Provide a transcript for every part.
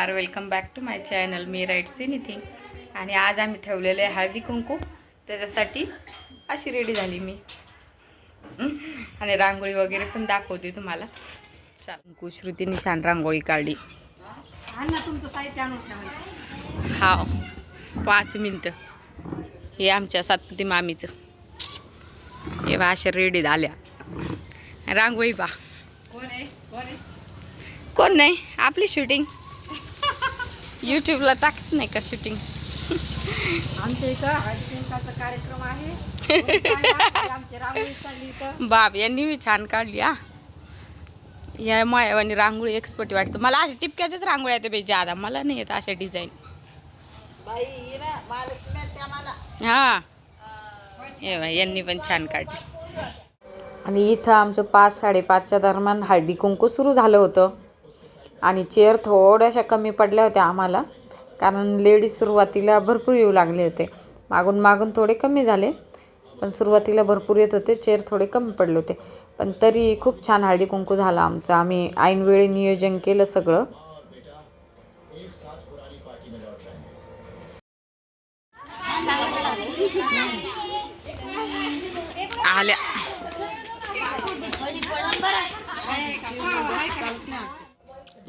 नमस्कार welcome back to my channel मी राईट निथिन आणि आज आम्ही ठेवलेले आहे हळदी कुंकू. त्याच्यासाठी अशी रेडी झाली मी? आणि रांगोळी वगैरे पण दाखवते तुम्हाला. चाल. कुंकू श्रुतीने छान रांगोळी काढली. हा पाच मिनटं. हे आमच्या सातपती मामीचं. हे बा अशा रेडी झाल्या. रांगोळी पा कोण नाही? आपली शूटिंग यूट्यूबला टाकत नाही का शूटिंग आमच्या इथं हळदी कुंकाचा कार्यक्रम आहे. कोणी सांगा, आमची रांगोळी चालली इथं बाप यांनी मी छान काढली हा. या मायावानी रांगोळी एक्सपर्ट वाटतं. मला अशा टिपक्याच्याच रांगोळ्या येते पाहिजे आता मला नाही येत अशा डिझाईन बाई ही. यांनी पण छान काढली. आणि इथं आमचं पाच साडेपाचच्या दरम्यान हळदी कुंकू सुरू झालं होतं. आणि चेअर थोड्याशा कमी पडल्या होत्या आम्हाला. कारण लेडीज सुरुवातीला भरपूर येऊ लागले होते. मागून मागून थोडे कमी झाले. पण सुरुवातीला भरपूर येत होते. चेअर थोडे कमी पडले होते. पण तरी खूप छान हळदी कुंकू झाला आमचं. आम्ही ऐनवेळी नियोजन केलं सगळं. आल्या.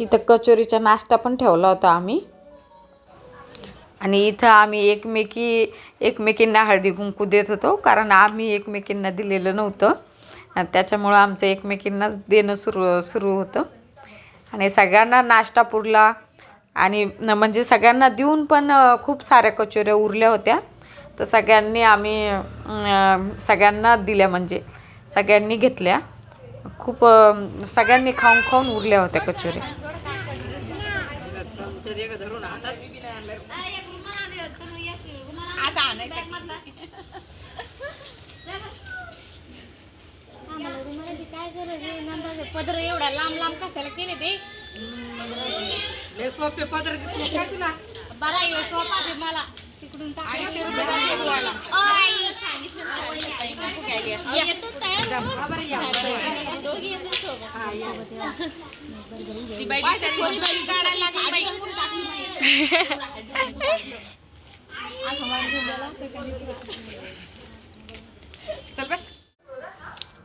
इथं कचोरीचा नाश्ता पण ठेवला होता आम्ही. आणि इथं आम्ही एकमेकी एकमेकींना हळदी कुंकू देत होतो कारण आम्ही एकमेकींना दिलेलं नव्हतं. त्याच्यामुळं आमचं एकमेकींनाच देणं सुरू सुरू होतं. आणि सगळ्यांना नाश्ता पुरला. आणि न- म्हणजे सगळ्यांना देऊन पण खूप साऱ्या कचोऱ्या उरल्या होत्या. तर सगळ्यांनी आम्ही सगळ्यांना दिल्या म्हणजे सगळ्यांनी घेतल्या. खूप सगळ्यांनी खाऊन खाऊन उरल्या होत्या कचोऱ्या धरून हातात बी नाही आणलं. पदर एवढा लांब लांब कशाला केले ते सोपे पदर मला येऊ सोपा दे मला तिकडून बस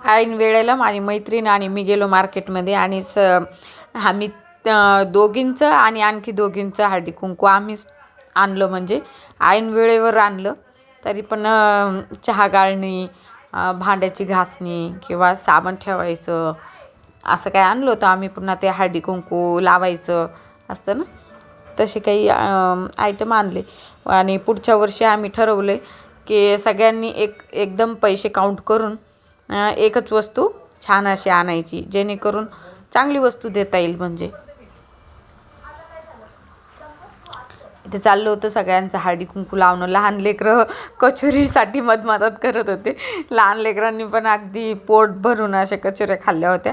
ऐन वेळेला माझी मैत्रीण आणि मी गेलो मार्केटमध्ये आणि स आम्ही दोघींचं आणि आणखी दोघींचं हळदी कुंकू आम्हीच आणलं म्हणजे ऐन वेळेवर आणलं. तरी पण चहा गाळणी भांड्याची घासणी किंवा साबण ठेवायचं असं काय आणलं होतं. आम्ही पुन्हा ते हळदी कुंकू लावायचं असतं ना? तसे काही आयटम आणले. आणि पुढच्या वर्षी आम्ही ठरवले की सगळ्यांनी एक एकदम पैसे काउंट करून एकच वस्तू छान अशी आणायची जेणेकरून चांगली वस्तू देता येईल म्हणजे. इथे चाललं होतं सगळ्यांचं हळदी कुंकू लावणं. लहान लेकरं कचोरीसाठी मदमदत करत होते. लहान लेकरांनी पण अगदी पोट भरून अशा कचोऱ्या खाल्ल्या होत्या.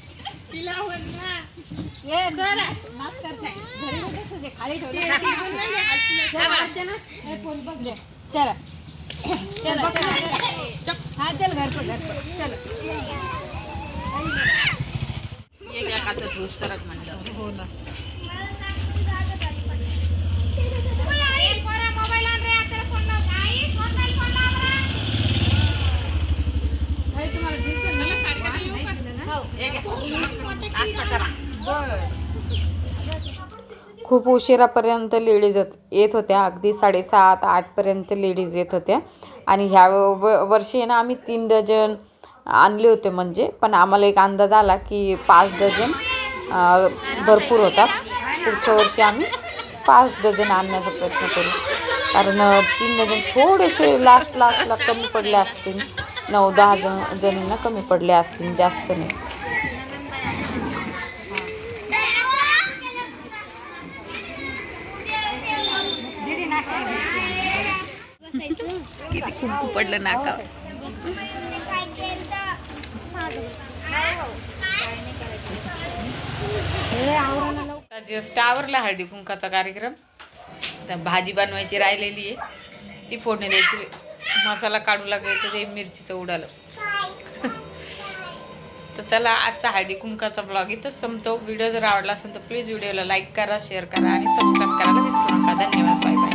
याला कोणतर लावणार आहे हळद कुंकू लावणार अरे बापरे चला चल. हा चल घर पर घर पर चल. हो ना. खूप उशिरापर्यंत लेडीज येत होत्या. अगदी साडेसात आठपर्यंत लेडीज येत होत्या. आणि ह्या व वर्षी आहे ना आम्ही तीन डझन आणले होते म्हणजे. पण आम्हाला एक अंदाज आला की पाच डझन भरपूर होतात. पुढच्या वर्षी आम्ही पाच डझन आणण्याचा प्रयत्न करू. कारण तीन डझन थोडेसे लास्ट लास्टला कमी पडले असतील. नऊ दहा जण जणींना कमी पडले असतील. जास्त नाही. किती खूप पडलं नाका जस्ट आवरला हळदी कुंकाचा कार्यक्रम. तर भाजी बनवायची राहिलेली आहे. ती फोडणी द्यायची. मसाला काढू लागायचं ते मिरचीचं उडालं. तर चला आजचा हळदी कुंकाचा ब्लॉग इथंच संपतो. व्हिडिओ जर आवडला असेल तर प्लीज व्हिडिओला लाईक करा शेअर करा आणि सबस्क्राईब करायला विसरू नका धन्यवाद. Bye bye.